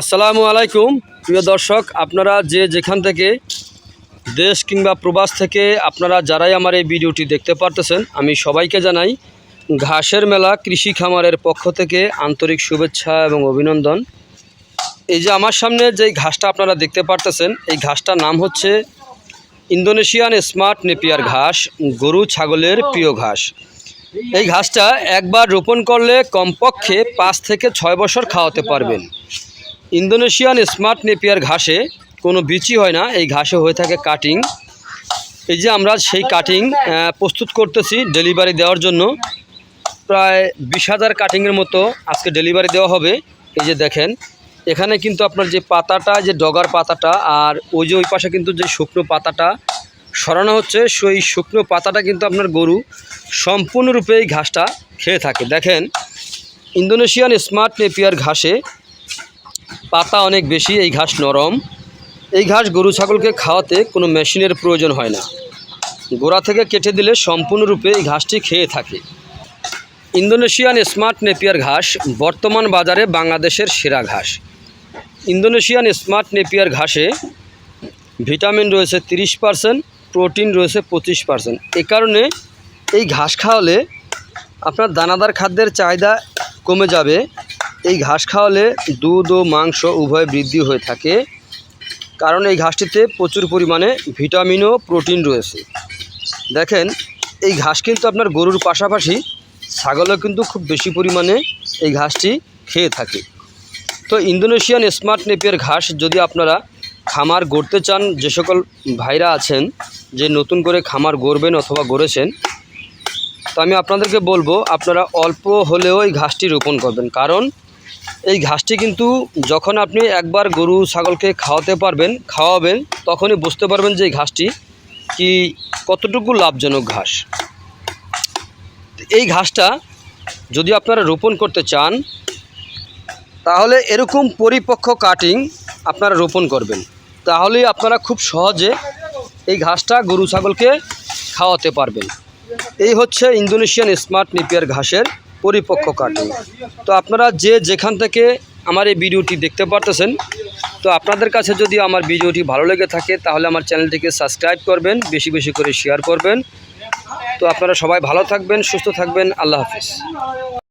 আসসালামু আলাইকুম, প্রিয় দর্শক, আপনারা যে যেখান থেকে দেশ কিংবা প্রবাস থেকে আপনারা যারাই আমার এই ভিডিওটি দেখতে পারতেছেন, আমি সবাইকে জানাই ঘাসের মেলা কৃষি খামারের পক্ষ থেকে আন্তরিক শুভেচ্ছা এবং অভিনন্দন। এই যে আমার সামনে যে ঘাসটা আপনারা দেখতে পারতেছেন, এই ঘাসটার নাম হচ্ছে ইন্দোনেশিয়ান স্মার্ট নেপিয়ার ঘাস, গরু ছাগলের প্রিয় ঘাস। এই ঘাসটা একবার রোপণ করলে কমপক্ষে পাঁচ থেকে ছয় বছর খাওয়াতে পারবেন। ইন্দোনেশিয়ান স্মার্ট নেপিয়ার ঘাসে কোনো বিচি হয় না, এই ঘাসে হয়ে থাকে কাটিং। এই যে আমরা সেই কাটিং প্রস্তুত করতেছি ডেলিভারি দেওয়ার জন্য। প্রায় বিশ হাজার কাটিংয়ের মতো আজকে ডেলিভারি দেওয়া হবে। এই যে দেখেন, এখানে কিন্তু আপনার যে পাতাটা, যে ডগার পাতাটা, আর ওই যে ওই পাশে কিন্তু যে শুকনো পাতাটা সরানো হচ্ছে, সেই শুকনো পাতাটা কিন্তু আপনার গরু সম্পূর্ণরূপে এই ঘাসটা খেয়ে থাকে। দেখেন, ইন্দোনেশিয়ান স্মার্ট নেপিয়ার ঘাসে পাতা অনেক বেশি, এই ঘাস নরম। এই ঘাস গরু ছাগলকে খাওয়াতে কোনো মেশিনের প্রয়োজন হয় না। গোড়া থেকে কেটে দিলে সম্পূর্ণরূপে এই ঘাসটি খেয়ে থাকে। ইন্দোনেশিয়ান স্মার্ট নেপিয়ার ঘাস বর্তমান বাজারে বাংলাদেশের সেরা ঘাস। ইন্দোনেশিয়ান স্মার্ট নেপিয়ার ঘাসে ভিটামিন রয়েছে তিরিশ পার্সেন্ট, প্রোটিন রয়েছে পঁচিশ পার্সেন্ট। এ কারণে এই ঘাস খাওয়ালে আপনার দানাদার খাদ্যের চাহিদা কমে যাবে। এই ঘাস খাওয়ালে দুধ ও মাংস উভয় বৃদ্ধি হয়ে থাকে। কারণ এই ঘাসটিতে প্রচুর পরিমাণে ভিটামিন ও প্রোটিন রয়েছে। দেখেন, এই ঘাস কিন্তু আপনার গরুর পাশাপাশি ছাগলও কিন্তু খুব বেশি পরিমাণে এই ঘাসটি খেয়ে থাকে। তো ইন্দোনেশিয়ান স্মার্ট নেপিয়ার ঘাস যদি আপনারা খামার গড়তে চান, যে সকল ভাইরা আছেন, যে নতুন করে খামার গড়বেন অথবা গড়েছেন, তো আমি আপনাদেরকে বলব, আপনারা অল্প হলেও এই ঘাসটি রোপণ করবেন। কারণ এই ঘাসটি কিন্তু যখন আপনি একবার গরু, ছাগলকে খাওয়াতে পারবেন, খাওয়াবেন, তখনই বুঝতে পারবেন যে এই ঘাসটি কি কতটুকু লাভজনক ঘাস। এই ঘাসটা যদি আপনারা রোপণ করতে চান, তাহলে এরকম পরিপক্ক কাটিং আপনারা রোপণ করবেন। তাহলে আপনারা খুব সহজে এই ঘাসটা গরু, ছাগলকে খাওয়াতে পারবেন। এই হচ্ছে ইন্দোনেশিয়ান স্মার্ট নিপিয়ার ঘাসের পরিপক্ক কাটিং তো আপনারা যে যেখান থেকে আমার এই ভিডিওটি দেখতে পারতেছেন, তো আপনাদের কাছে যদি আমার ভিডিওটি ভালো লেগে থাকে, তাহলে আমার চ্যানেলটিকে সাবস্ক্রাইব করবেন, বেশি বেশি করে শেয়ার করবেন। তো আপনারা সবাই ভালো থাকবেন, সুস্থ থাকবেন, আল্লাহ হাফিজ।